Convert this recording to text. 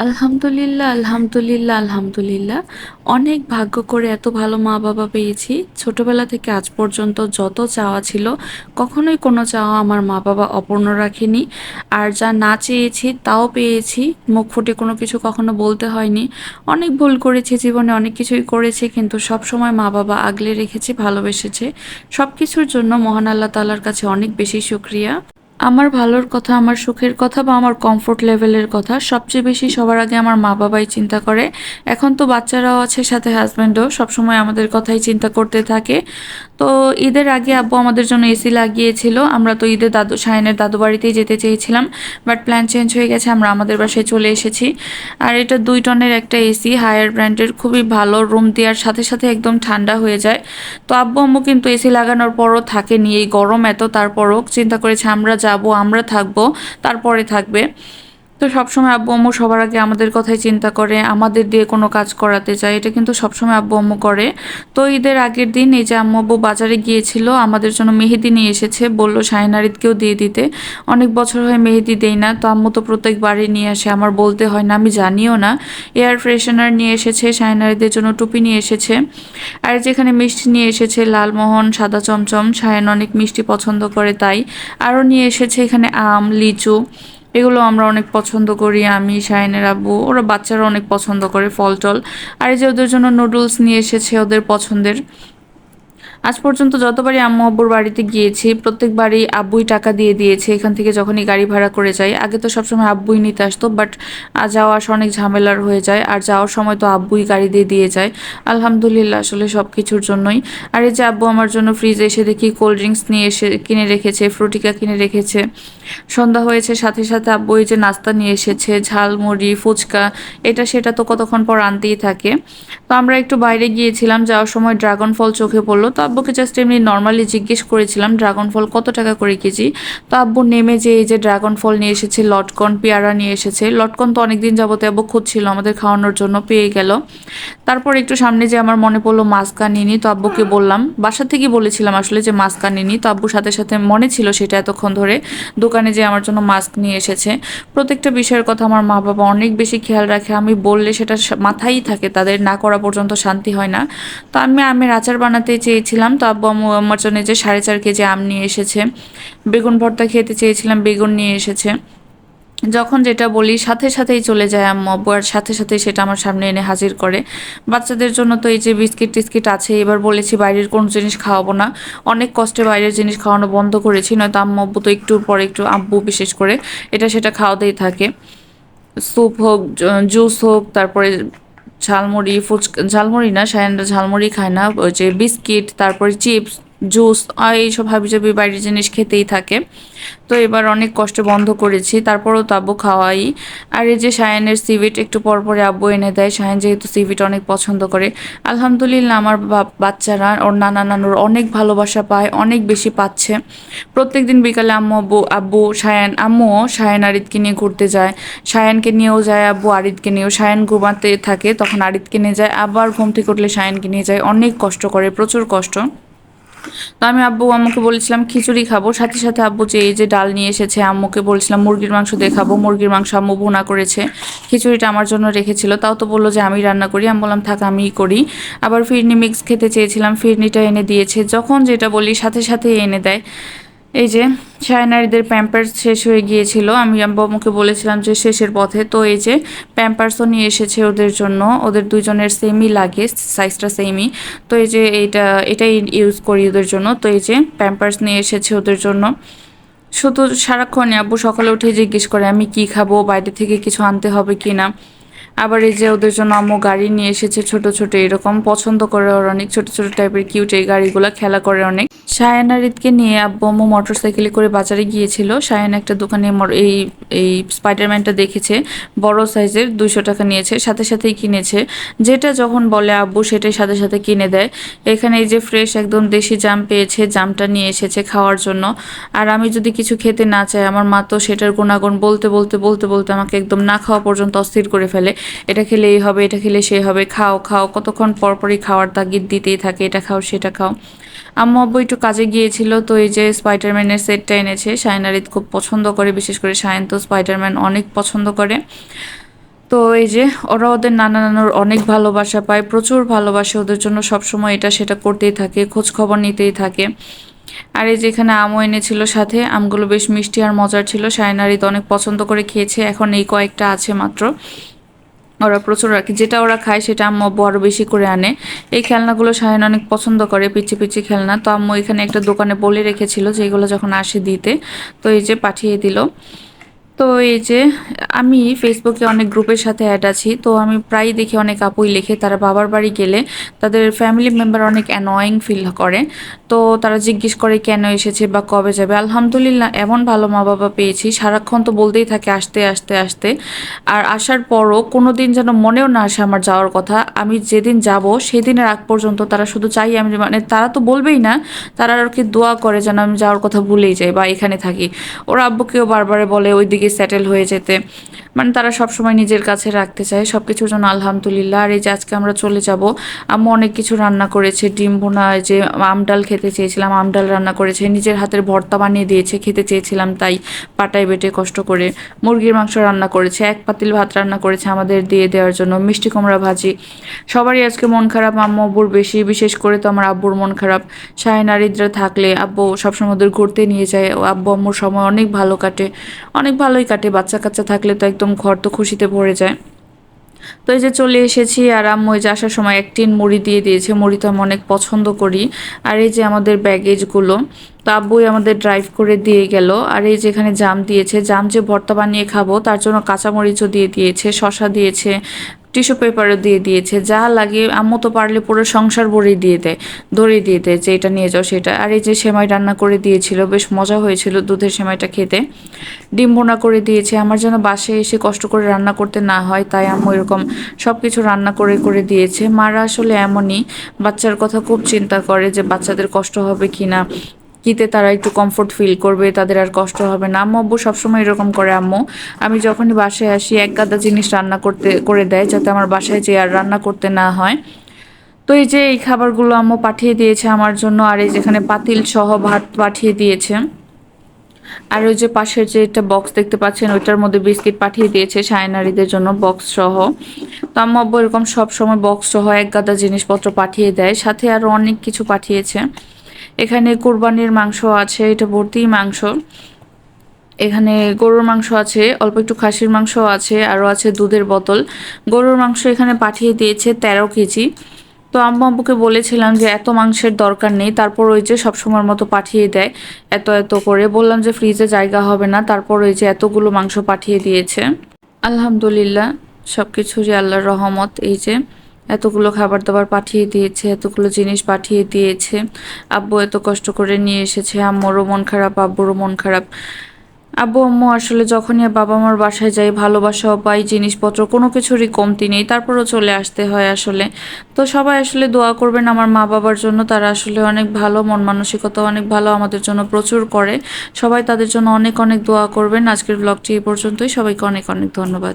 আলহামদুলিল্লাহ, আলহামদুলিল্লাহ, আলহামদুলিল্লাহ। অনেক ভাগ্য করে এত ভালো মা-বাবা পেয়েছি। ছোটবেলা থেকে আজ পর্যন্ত যত চাওয়া ছিল, কখনোই কোনো চাওয়া আমার মা-বাবা অপূর্ণ রাখেনি। আর যা না চেয়েছি তাও পেয়েছি। মুখ ফুটে কোনো কিছু কখনো বলতে হয়নি। অনেক ভুল করেছি জীবনে, অনেক কিছুই করেছি কিন্তু সবসময় মা-বাবা আগলে রেখেছে, ভালোবেসেছে। সব কিছুর জন্য মহান আল্লাহ তাআলার কাছে অনেক বেশি শুকরিয়া। আমার ভালোর কথা, আমার সুখের কথা বা আমার কমফোর্ট লেভেলের কথা সবচেয়ে বেশি সবার আগে আমার মা-বাবাই চিন্তা করে। এখন তো বাচ্চারাও আছে সাথে হাসব্যান্ডও সবসময় আমাদের কথাই চিন্তা করতে থাকে। তো ঈদের আগে আব্বু আমাদের জন্য এসি লাগিয়েছিল। আমরা তো ঈদে দাদু শাহিনের দাদু বাড়িতেই যেতে চেয়েছিলাম। বাট প্ল্যান চেঞ্জ হয়ে গেছে আমরা আমাদের বাসায় চলে এসেছি। আর এটা দুই টনের একটা এসি হায়ার ব্র্যান্ডের খুবই ভালো রুম দেওয়ার সাথে সাথে একদম ঠান্ডা হয়ে যায়। তো আব্বু আম্মু কিন্তু এসি লাগানোর পরও থাকেনি এই গরম এত তারপরও চিন্তা করেছে আমরা যাব আমরা থাকব তারপরে থাকবে। তো সবসময় আব্বু আম্মু সবার আগে আমাদের কথাই চিন্তা করে, আমাদের দিয়ে কোনো কাজ করাতে চায়। এটা কিন্তু সবসময় আব্বু আম্মু করে। তো ঈদের আগের দিন এই যে আম্মু আব্বু বাজারে গিয়েছিল, আমাদের জন্য মেহেদি নিয়ে এসেছে, বলল শাহিনারিদকেও দিয়ে দিতে। অনেক বছর হয় মেহেদি দেই না, তো আম্মু তো প্রত্যেকবারই নিয়ে আসে, আমার বলতে হয় না, আমি জানিও না। এয়ার ফ্রেশনার নিয়ে এসেছে শাহিনারিদের জন্য টুপি নিয়ে এসেছে। আর যেখানে মিষ্টি নিয়ে এসেছে, লালমোহন, সাদা চমচম শায়ন অনেক মিষ্টি পছন্দ করে তাই। আরও নিয়ে এসেছে এখানে আম, লিচু। এগুলো আমরা অনেক পছন্দ করি, আমি, শাহিনের আব্বু, ওরা বাচ্চারা অনেক পছন্দ করে ফল টল। আর এই যে ওদের জন্য নুডলস নিয়ে এসেছে ওদের পছন্দের। আজ পর্যন্ত যতবারই আম্মু আব্বুর বাড়িতে গিয়েছি, প্রত্যেকবারই আব্বুই টাকা দিয়ে দিয়েছে। এখান থেকে যখনই গাড়ি ভাড়া করে যাই, আগে তো সবসময় আব্বুই নিতে আসতো বাট যাওয়া আসা অনেক ঝামেলার হয়ে যায়। আর যাওয়ার সময় তো আব্বুই গাড়ি দিয়ে দিয়ে যায়। আলহামদুলিল্লাহ, আসলে সব কিছুর জন্যই। আর এই যে আব্বু আমার জন্য ফ্রিজে এসে দেখি কোল্ড ড্রিঙ্কস নিয়ে এসে কিনে রেখেছে, ফ্রুটিকা কিনে রেখেছে। সন্ধ্যা হয়েছে, সাথে সাথে আব্বু এই যে নাস্তা নিয়ে এসেছে ঝালমুড়ি ফুচকা, এটা সেটা তো কতক্ষণ পর আনতেই থাকে। তো আমরা একটু বাইরে গিয়েছিলাম, যাওয়ার সময় ড্রাগন ফল চোখে পড়ল। তো আব্বুকে জাস্ট এমনি নর্মালি জিজ্ঞেস করেছিলাম ড্রাগন ফল কত টাকা করে কেজি? তো আব্বু নেমে যে এই যে ড্রাগন ফল নিয়ে এসেছে, লটকন, পেয়ারা নিয়ে এসেছে। লটকন তো অনেকদিন যাবতে আব্বু খুঁজছিল, আমাদের খাওয়ানোর জন্য পেয়ে গেল। তারপর একটু সামনে যে আমার মনে পড়ল মাস্কা নিনি তো আব্বুকে বললাম, বাসা থেকে বলেছিলাম আসলে যে মাস্কা নিনি তো আব্বুর সাথে সাথে মনে ছিল সেটা এতক্ষণ ধরে, দোকানে যে আমার জন্য মাস্ক নিয়ে এসেছে। প্রত্যেকটা বিষয়ের কথা আমার মা বাবা অনেক বেশি খেয়াল রাখে, আমি বললে সেটা মাথায় থাকে, তাদের না করা পর্যন্ত শান্তি হয় না। তো আমি আমের আচার বানাতে চেয়েছিলাম। তো আব্বু আম্মু আমার জন্য যে সাড়ে চার কেজি আম নিয়ে এসেছে, বেগুন ভর্তা খেতে চেয়েছিলাম, বেগুন নিয়ে এসেছে। যখন যেটা বলি, সাথে সাথেই চলে যায় আম্মু আব্বু, আর সাথে সাথেই সেটা আমার সামনে এনে হাজির করে। বাচ্চাদের জন্য তো এই যে বিস্কিট টিস্কিট আছে, এবার বলেছি বাইরের কোনো জিনিস খাওয়াবো না। অনেক কষ্টে বাইরের জিনিস খাওয়ানো বন্ধ করেছি, নয়তো আম্মু আব্বু তো একটু পরে একটু আব্বু বিশেষ করে, এটা সেটা খাওয়াতেই থাকে। স্যুপ হোক জুস হোক, তারপরে ঝালমুড়ি ফুচকা ঝালমুড়ি না সায়ানরা ঝালমুড়ি খায় না ওই যে বিস্কিট তারপরে চিপস জুস এইসব হাবিজাবি বাইরের জিনিস খেতেই থাকে। তো এবার অনেক কষ্ট বন্ধ করেছি, তারপরও তো আব্বু খাওয়াই। আর এই যে সায়ানের সিভিট, একটু পর পরে আব্বু এনে দেয়। সায়ান যেহেতু সিভিট অনেক পছন্দ করে। আলহামদুলিল্লাহ, আমার বাচ্চারা, ওর নানা নানুর অনেক ভালোবাসা পায়, অনেক বেশি পাচ্ছে। প্রত্যেক দিন বিকালে আম্মু, আব্বু আব্বু সায়ান আম্মুও সায়ান আরিদকে নিয়ে ঘুরতে যায়। সায়ানকে নিয়েও যায় আব্বু আরিদকে নিয়েও। সায়ান ঘুমাতে থাকে, তখন আরিদকে নিয়ে যায়। আবার ঘুম থেকে উঠলে সায়ানকে নিয়ে যায়। অনেক কষ্ট করে, প্রচুর কষ্ট। তো আমি আব্বু আম্মুকে বলেছিলাম, খিচুড়ি খাব। সাথে সাথে আব্বু যে এই যে ডাল নিয়ে এসেছে, আম্মুকে বলেছিলাম, মুরগির মাংস দিয়ে খাব মুরগির মাংস আম্মু ভোনা করেছে। খিচুড়িটা আমার জন্য রেখেছিল, তাও তো বলল যে আমি রান্না করি। আমি বললাম, থাক, আমিই করি। আবার ফিরনি মিক্স খেতে চেয়েছিলাম, ফিরনিটা এনে দিয়েছে। যখন যেটা বলি, সাথে সাথে এনে দেয়। এই যে শায়নারিদের প্যাম্পার্স শেষ হয়ে গিয়েছিল। আমি আম্বামুকে বলেছিলাম যে শেষের পথে। তো এই যে প্যাম্পার্সও নিয়ে এসেছে ওদের জন্য। ওদের দুজনের সেমই লাগে সাইজটা সেমই তো এই যে, এইটা, এটাই ইউজ করি ওদের জন্য। তো এই যে প্যাম্পার্স নিয়ে এসেছে ওদের জন্য। শুধু সারাক্ষণে আব্বু সকালে উঠে জিজ্ঞেস করে, আমি কি খাব? বাইরে থেকে কিছু আনতে হবে কি না? আবার এই যে ওদের জন্য আম্মু গাড়ি নিয়ে এসেছে ছোট ছোট, এরকম পছন্দ করে ওর অনেক, ছোট ছোট টাইপের কিউট এই গাড়িগুলো খেলা করে অনেক। সায়ান আরিদকে নিয়ে আব্বু আম্মু মোটর সাইকেলে করে বাজারে গিয়েছিল। সায়ান একটা দোকানে এই এই স্পাইডারম্যানটা দেখেছে, বড় সাইজের দুইশো টাকা নিয়েছে, সাথে সাথেই কিনেছে। যেটা যখন বলে আব্বু, সেটাই সাথে সাথে কিনে দেয়। এখানে এই যে ফ্রেশ একদম দেশি জাম পেয়েছে, জামটা নিয়ে এসেছে খাওয়ার জন্য। আর আমি যদি কিছু খেতে না চাই, আমার মা তো সেটার গুণাগুণ বলতে বলতে বলতে বলতে আমাকে একদম না খাওয়া পর্যন্ত অস্থির করে ফেলে। এটা খেলে এই হবে, এটা খেলে সে হবে, খাও খাও, কতক্ষণ পরপরই খাওয়ার তাগিদ দিতেই থাকে, এটা খাও, সেটা খাও। আম্মু আব্বু একটু কাজে গিয়েছিল, তো এই যে স্পাইডারম্যানের সেটটা এনেছে শায়নারিদ খুব পছন্দ করে, বিশেষ করে শায়ন তো স্পাইডারম্যান অনেক পছন্দ করে। তো এই যে ওরা ওদের নানা নানুর অনেক ভালোবাসা পায়, প্রচুর ভালোবাসে ওদের জন্য, সবসময় এটা সেটা করতেই থাকে খোঁজ খবর নিতেই থাকে। আর এই যেখানে আমও এনেছিল সাথে, আমগুলো বেশ মিষ্টি আর মজার ছিল সায়নারিত অনেক পছন্দ করে খেয়েছে, এখন এই কয়েকটা আছে মাত্র। ওরা প্রচুর রাখে। যেটা ওরা খায় সেটা আম্মু বড় বেশি করে আনে। এই খেলনাগুলো সায়ন অনেক পছন্দ করে পিচি পিচি খেলনা। তো আম্মু এখানে একটা দোকানে বলে রেখেছিল যে এগুলো যখন আসে দিতে। তো এই যে পাঠিয়ে দিল। তো এই যে, আমি ফেসবুকে অনেক গ্রুপের সাথে অ্যাড আছি। তো আমি প্রায় দেখি অনেক আপুই লেখে, তারা বাবার বাড়ি গেলে তাদের ফ্যামিলি মেম্বার অনেক অ্যানয়িং ফিল করে। তো তারা জিজ্ঞেস করে, কেন এসেছে বা কবে যাবে? আলহামদুলিল্লাহ, এমন ভালো মা বাবা পেয়েছি। সারাক্ষণ তো বলতেই থাকে, আসতে আসতে আসতে। আর আসার পরও কোনো দিন যেন মনেও না আসে আমার যাওয়ার কথা। আমি যেদিন যাব, সেদিনের আগ পর্যন্ত তারা শুধু চাই আমি মানে তারা তো বলবেই না, তারা আর কি দোয়া করে যেন আমি যাওয়ার কথা ভুলেই যাই বা এখানে থাকি। ওরা আব্বুকেও বারবার বলে, ওইদিকে সেটেল হয়ে যেতে। মানে তারা সবসময় নিজের কাছে রাখতে চায়। সব কিছুর জন্য আলহামদুলিল্লাহ। আর এই যে আজকে আমরা চলে যাব, আম্মু অনেক কিছু রান্না করেছে। ডিম বোনা যে আম ডাল খেতে চেয়েছিলাম, আম ডাল রান্না করেছে। নিজের হাতের ভর্তা বানিয়ে দিয়েছে, খেতে চেয়েছিলাম তাই পাটায় বেটে কষ্ট করে। মুরগির মাংস রান্না করেছে, এক পাতিল ভাত রান্না করেছে আমাদের দিয়ে দেওয়ার জন্য। মিষ্টি কুমড়া ভাজি। সবারই আজকে মন খারাপ, আম্মু, আব্বুর বেশি। বিশেষ করে তো আমার আব্বুর মন খারাপ। শাহিনারিদ্রা থাকলে আব্বু সবসময় ওদের ঘুরতে নিয়ে যায়। আব্বু, আম্মুর সময় অনেক ভালো কাটে। অনেক ভালোই কাটে, বাচ্চা কাচ্চা থাকলে তো একদম ঘর তো খুশিতে ভরে যায়। তো এই যে চলে এসেছি আর আম্মু এই যে আসার সময় এক টিন মুড়ি দিয়ে দিয়েছে মুড়ি তো আমি অনেক পছন্দ করি। আর এই যে আমাদের ব্যাগেজগুলো, তো আব্বুই আমাদের ড্রাইভ করে দিয়ে গেল। আর এই যেখানে জাম দিয়েছে, জাম যে ভর্তা বানিয়ে খাব, তার জন্য কাঁচামরিচও দিয়ে দিয়েছে শশা দিয়েছে টিস্যু পেপারও দিয়ে দিয়েছে। যা লাগে আম্মু তো পারলে পুরো সংসার ভরে দিয়ে দেয় ধরেই দিয়ে দেয় যে এটা নিয়ে যাও সেটা। আর এই যে সেমাই রান্না করে দিয়েছিল, বেশ মজা হয়েছিল দুধের সেমাইটা খেতে। ডিম বোনা করে দিয়েছে। আমার যেন বাসে এসে কষ্ট করে রান্না করতে না হয়, তাই আম্মু এরকম সব কিছু রান্না করে করে দিয়েছে। মারা আসলে এমনই, বাচ্চার কথা খুব চিন্তা করে যে বাচ্চাদের কষ্ট হবে কি না কিতে তারা একটু কমফোর্ট ফিল করবে, তাদের আর কষ্ট হবে না। আম্মু আব্বু সবসময় এরকম করে আম্মু। আমি যখনই বাসায় আসি, এক গাদা জিনিস রান্না করতে, করে দেয় যাতে আমার বাসায় যে আর রান্না করতে না হয়। তো এই যে এই খাবারগুলো আম্মু পাঠিয়ে দিয়েছে আমার জন্য, আর এই যেখানে পাতিল সহ ভাত পাঠিয়ে দিয়েছে। আর ওই যে পাশের যে একটা বক্স দেখতে পাচ্ছেন, ওইটার মধ্যে বিস্কিট পাঠিয়ে দিয়েছে সায়নারিদের জন্য বক্স সহ। তো আম্মু আব্বু এরকম সবসময় বক্স সহ এক গাদা জিনিসপত্র পাঠিয়ে দেয়। সাথে আরও অনেক কিছু পাঠিয়েছে। এখানে কোরবানির মাংস আছে, এটা ভর্তি মাংস। এখানে গরুর মাংস আছে, অল্প একটু খাসির মাংস আছে আরও আছে দুধের বোতল। গরুর মাংস এখানে পাঠিয়ে দিয়েছে তেরো কেজি। তো আম্মু আব্বুকে বলেছিলাম যে এত মাংসের দরকার নেই, তারপর ওই যে সবসময়ের মতো পাঠিয়ে দেয়, এত এত করে। বললাম যে ফ্রিজে জায়গা হবে না, তারপর ওই যে এতগুলো মাংস পাঠিয়ে দিয়েছে। আলহামদুলিল্লাহ সব কিছুরই আল্লাহর রহমত, এই যে এতগুলো খাবার দাবার পাঠিয়ে দিয়েছে, এতগুলো জিনিস পাঠিয়ে দিয়েছে। আব্বু এত কষ্ট করে নিয়ে এসেছে, আম্মুরও মন খারাপ, আব্বুরও মন খারাপ। আব্বু, আম্মু আসলে যখনই বাবা মার বাসায় যাই, ভালোবাসাও পাই, জিনিসপত্র, কোনো কিছুরই কমতি নেই, তারপরও চলে আসতে হয় আসলে। তো সবাই আসলে দোয়া করবেন আমার মা বাবার জন্য, তারা আসলে অনেক ভালো, মন মানসিকতা অনেক ভালো আমাদের জন্য প্রচুর করে। সবাই তাদের জন্য অনেক অনেক দোয়া করবেন। আজকের ব্লগটি এই পর্যন্তই, সবাইকে অনেক অনেক ধন্যবাদ।